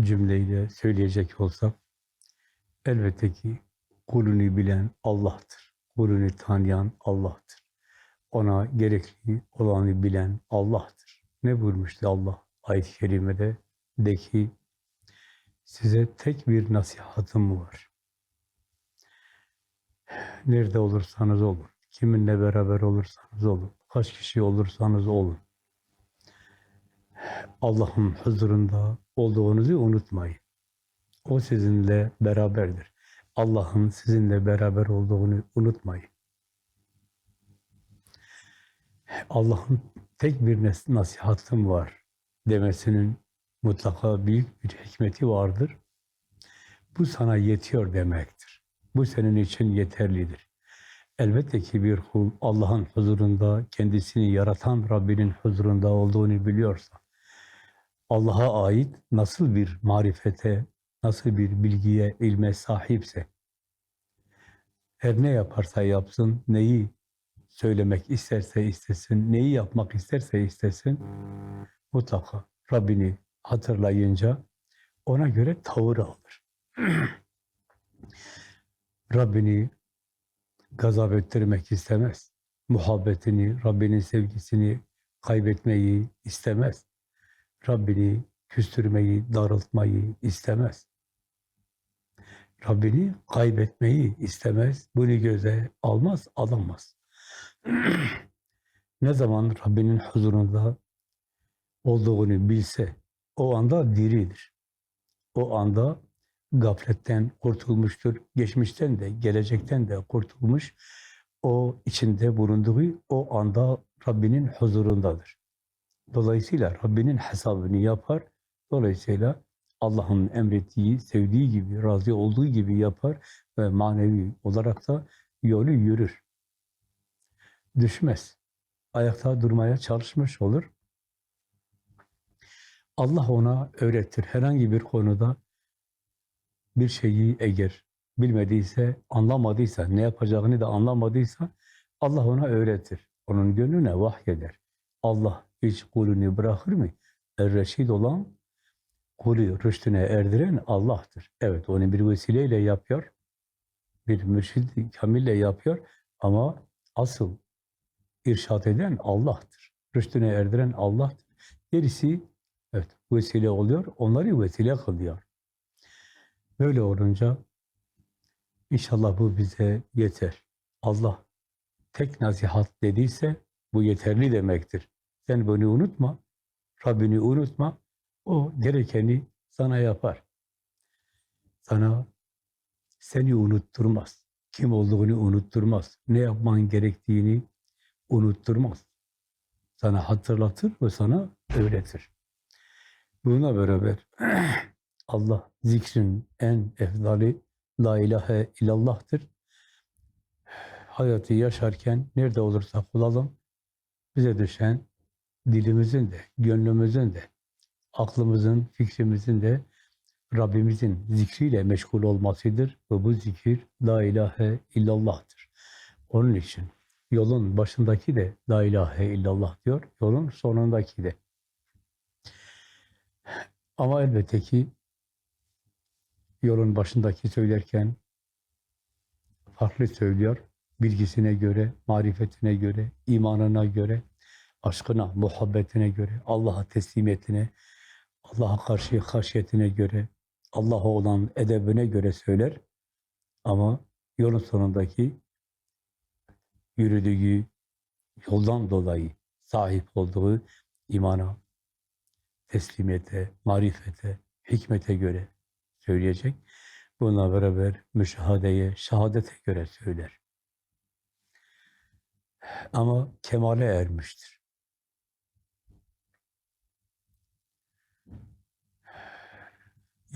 cümleyle söyleyecek olsam, elbette ki kulünü bilen Allah'tır. Kulünü tanıyan Allah'tır. Ona gerekli olanı bilen Allah'tır. Ne buyurmuştu Allah ayet-i kerimede? De ki, size tek bir nasihatım var. Nerede olursanız olun, kiminle beraber olursanız olun, kaç kişi olursanız olun. Allah'ın huzurunda olduğunuzu unutmayın. O sizinle beraberdir. Allah'ın sizinle beraber olduğunu unutmayın. Allah'ın tek bir nasihatım var demesinin mutlaka büyük bir hikmeti vardır. Bu sana yetiyor demektir. Bu senin için yeterlidir. Elbette ki bir kul Allah'ın huzurunda, kendisini yaratan Rabbinin huzurunda olduğunu biliyorsa, Allah'a ait nasıl bir marifete, nasıl bir bilgiye, ilme sahipse, her ne yaparsa yapsın, neyi söylemek isterse istesin, neyi yapmak isterse istesin, mutlaka Rabbini hatırlayınca ona göre tavır alır. Rabbini gazap ettirmek istemez. Muhabbetini, Rabbinin sevgisini kaybetmeyi istemez. Rabbini küstürmeyi, darıltmayı istemez. Rabbini kaybetmeyi istemez. Bunu göze almaz, alamaz. ne zaman Rabbinin huzurunda olduğunu bilse, o anda diridir. O anda gafletten kurtulmuştur. Geçmişten de, gelecekten de kurtulmuş. O içinde bulunduğu o anda Rabbinin huzurundadır. Dolayısıyla Rabbinin hesabını yapar. Dolayısıyla Allah'ın emrettiği, sevdiği gibi, razı olduğu gibi yapar ve manevi olarak da yolu yürür. Düşmez. Ayakta durmaya çalışmış olur. Allah ona öğretir. Herhangi bir konuda bir şeyi eğer bilmediyse, anlamadıysa, ne yapacağını da anlamadıysa Allah ona öğretir. Onun gönlüne vahyeder. Allah hiç kulünü bırakır mı? Er-Reşid olan, kulü rüştüne erdiren Allah'tır. Evet, onu bir vesileyle yapıyor. Bir mürşid kamille yapıyor. Ama asıl irşad eden Allah'tır. Rüştüne erdiren Allah'tır. Gerisi evet vesile oluyor. Onları vesile kılıyor. Böyle olunca inşallah bu bize yeter. Allah tek nasihat dediyse bu yeterli demektir. Sen bunu unutma, Rabbini unutma, o gerekeni sana yapar. Sana seni unutturmaz, kim olduğunu unutturmaz, ne yapman gerektiğini unutturmaz. Sana hatırlatır ve sana öğretir. Bununla beraber Allah zikrin en efdali La ilahe illallah'tır. Hayatı yaşarken nerede olursak olalım bize düşen dilimizin de, gönlümüzün de, aklımızın, fikrimizin de Rabbimizin zikriyle meşgul olmasıdır. Ve bu zikir La ilahe illallah'tır. Onun için yolun başındaki de La ilahe illallah diyor, yolun sonundaki de. Ama elbette ki yolun başındaki söylerken farklı söylüyor. Bilgisine göre, marifetine göre, imanına göre, aşkına, muhabbetine göre, Allah'a teslimiyetine, Allah'a karşı haşyetine göre, Allah'a olan edebine göre söyler. Ama yolun sonundaki yürüdüğü yoldan dolayı sahip olduğu imana, teslimiyete, marifete, hikmete göre söyleyecek. Bununla beraber müşahadeye, şehadete göre söyler. Ama kemale ermiştir.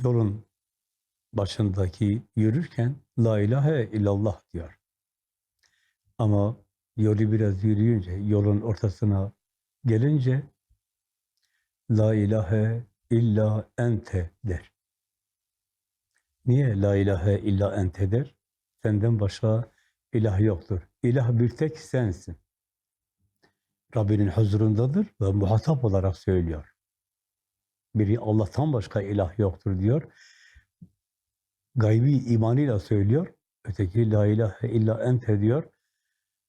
Yolun başındaki yürürken La ilahe illallah diyor. Ama yolu biraz yürüyünce, yolun ortasına gelince La ilahe illa ente der. Niye la ilahe illa ente der? Senden başka ilah yoktur. İlah bir tek sensin. Rabbinin huzurundadır ve muhatap olarak söylüyor. Biri Allah'tan başka ilah yoktur diyor. Gaybi imanıyla söylüyor. Öteki la ilahe illa ente diyor.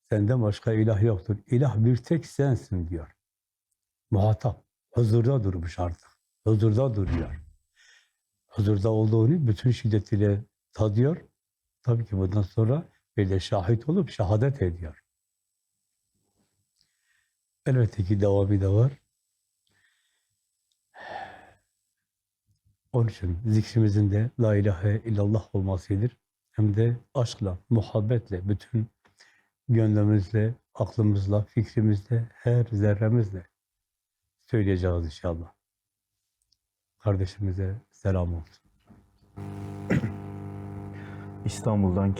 Senden başka ilah yoktur. İlah bir tek sensin diyor. Muhatap. Huzurda durmuş artık. Huzurda duruyor. Huzurda olduğunu bütün şiddetiyle tadıyor. Tabii ki bundan sonra bir de şahit olup şehadet ediyor. Elbette ki devamı da var. Onun için zikrimizin de la ilahe illallah olmasıdır. Hem de aşkla, muhabbetle, bütün gönlümüzle, aklımızla, fikrimizle, her zerremizle söyleyeceğiz inşallah. Kardeşimize selam olsun. İstanbul'dan